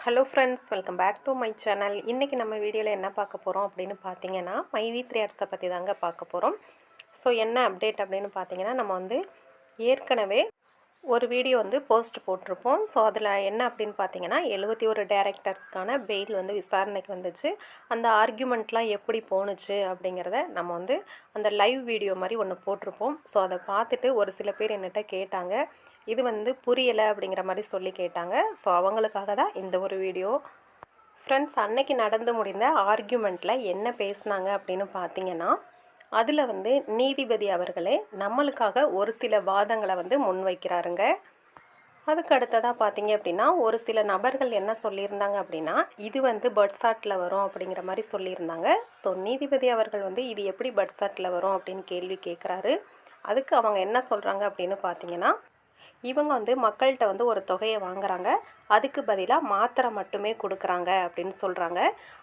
Hello friends welcome back to my channel இன்றைக்கி நம்ம வீடியோவில் என்ன பார்க்க போகிறோம் அப்படின்னு பார்த்தீங்கன்னா மை வி த்ரீ ஆர்ட்ஸை பற்றி தாங்க பார்க்க போகிறோம் ஸோ என்ன அப்டேட் அப்படின்னு பார்த்தீங்கன்னா நம்ம வந்து ஏற்கனவே ஒரு வீடியோ வந்து போஸ்ட் போட்டிருப்போம். ஸோ அதில் என்ன அப்படின்னு பார்த்தீங்கன்னா எழுபத்தி ஒரு டேரக்டர்ஸ்க்கான பெயில் வந்து விசாரணைக்கு வந்துச்சு. அந்த ஆர்கியூமெண்ட்லாம் எப்படி போணுச்சு அப்படிங்கிறத நம்ம வந்து அந்த லைவ் வீடியோ மாதிரி ஒன்று போட்டிருப்போம். ஸோ அதை பார்த்துட்டு ஒரு சில பேர் என்னட்ட கேட்டாங்க. இது வந்து புரியலை அப்படிங்கிற மாதிரி சொல்லி கேட்டாங்க. ஸோ அவங்களுக்காக தான் இந்த ஒரு வீடியோ ஃப்ரெண்ட்ஸ் அன்னைக்கு நடந்து முடிந்த ஆர்கியூமெண்ட்டில் என்ன பேசுனாங்க அப்படின்னு பார்த்தீங்கன்னா அதில் வந்து நீதிபதி அவர்களே நம்மளுக்காக ஒரு சில வாதங்களை வந்து முன்வைக்கிறாருங்க. அதுக்கு அடுத்ததாக பார்த்தீங்க அப்படின்னா ஒரு சில நபர்கள் என்ன சொல்லியிருந்தாங்க அப்படின்னா இது வந்து பட்சாட்டில் வரும் அப்படிங்கிற மாதிரி சொல்லியிருந்தாங்க. ஸோ நீதிபதி அவர்கள் வந்து இது எப்படி பட்சாட்டில் வரும் அப்படின்னு கேள்வி கேட்குறாரு அதுக்கு அவங்க என்ன சொல்கிறாங்க அப்படின்னு பார்த்தீங்கன்னா இவங்க வந்து மக்கள்கிட்ட வந்து ஒரு தொகையை வாங்குறாங்க. அதுக்கு பதிலாக மாத்திரை மட்டுமே கொடுக்குறாங்க அப்படின்னு சொல்கிறாங்க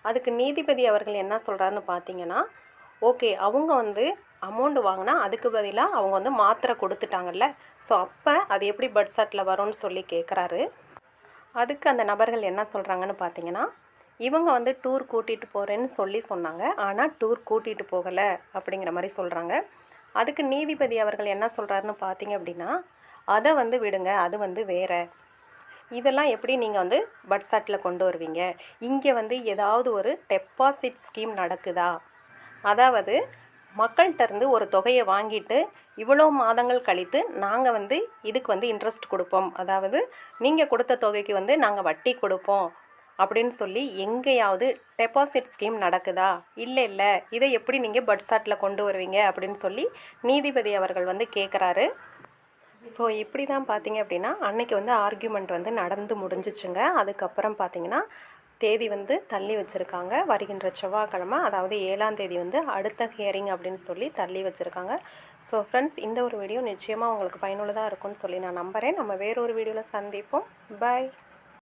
அதுக்கு நீதிபதி அவர்கள் என்ன சொல்கிறாருன்னு பார்த்தீங்கன்னா ஓகே அவங்க வந்து அமௌண்ட் வாங்கினா அதுக்கு பதிலாக அவங்க வந்து மாத்திரை கொடுத்துட்டாங்கல்ல. ஸோ அப்போ அது எப்படி பட்சாட்டில் வரும்னு சொல்லி கேட்குறாரு அதுக்கு அந்த நபர்கள் என்ன சொல்கிறாங்கன்னு பார்த்தீங்கன்னா இவங்க வந்து டூர் கூட்டிகிட்டு போகிறேன்னு சொல்லி சொன்னாங்க. ஆனால் டூர் கூட்டிகிட்டு போகலை அப்படிங்கிற மாதிரி சொல்கிறாங்க அதுக்கு நீதிபதி அவர்கள் என்ன சொல்கிறாருன்னு பார்த்தீங்க அப்படின்னா அதை வந்து விடுங்க அது வந்து வேறு. இதெல்லாம் எப்படி நீங்கள் வந்து பட்சாட்டில் கொண்டு வருவீங்க? இங்கே வந்து ஏதாவது ஒரு டெபாசிட் ஸ்கீம் நடக்குதா? அதாவது மக்கள்கிட்ட இருந்து ஒரு தொகையை வாங்கிட்டு இவ்வளோ மாதங்கள் கழித்து நாங்கள் வந்து இதுக்கு வந்து இன்ட்ரெஸ்ட் கொடுப்போம். அதாவது நீங்கள் கொடுத்த தொகைக்கு வந்து நாங்கள் வட்டி கொடுப்போம் அப்படின்னு சொல்லி எங்கேயாவது டெபாசிட் ஸ்கீம் நடக்குதா? இல்லை இல்லை. இதை எப்படி நீங்கள் பட்சாட்டில் கொண்டு வருவீங்க? அப்படின்னு சொல்லி நீதிபதி அவர்கள் வந்து கேட்குறாரு ஸோ இப்படி தான் பார்த்தீங்க அப்படின்னா அன்னைக்கு வந்து ஆர்கியூமெண்ட் வந்து நடந்து முடிஞ்சிச்சுங்க. அதுக்கப்புறம் பார்த்தீங்கன்னா தேதி வந்து தள்ளி வச்சுருக்காங்க. வருகின்ற செவ்வாய்க்கிழமை அதாவது ஏழாம் தேதி வந்து அடுத்த ஹியரிங் அப்படின்னு சொல்லி தள்ளி வச்சுருக்காங்க. ஸோ ஃப்ரெண்ட்ஸ் இந்த ஒரு வீடியோ நிச்சயமாக உங்களுக்கு பயனுள்ளதாக இருக்கும்னு சொல்லி நான் நம்புகிறேன் நம்ம வேறொரு வீடியோவில் சந்திப்போம். பாய்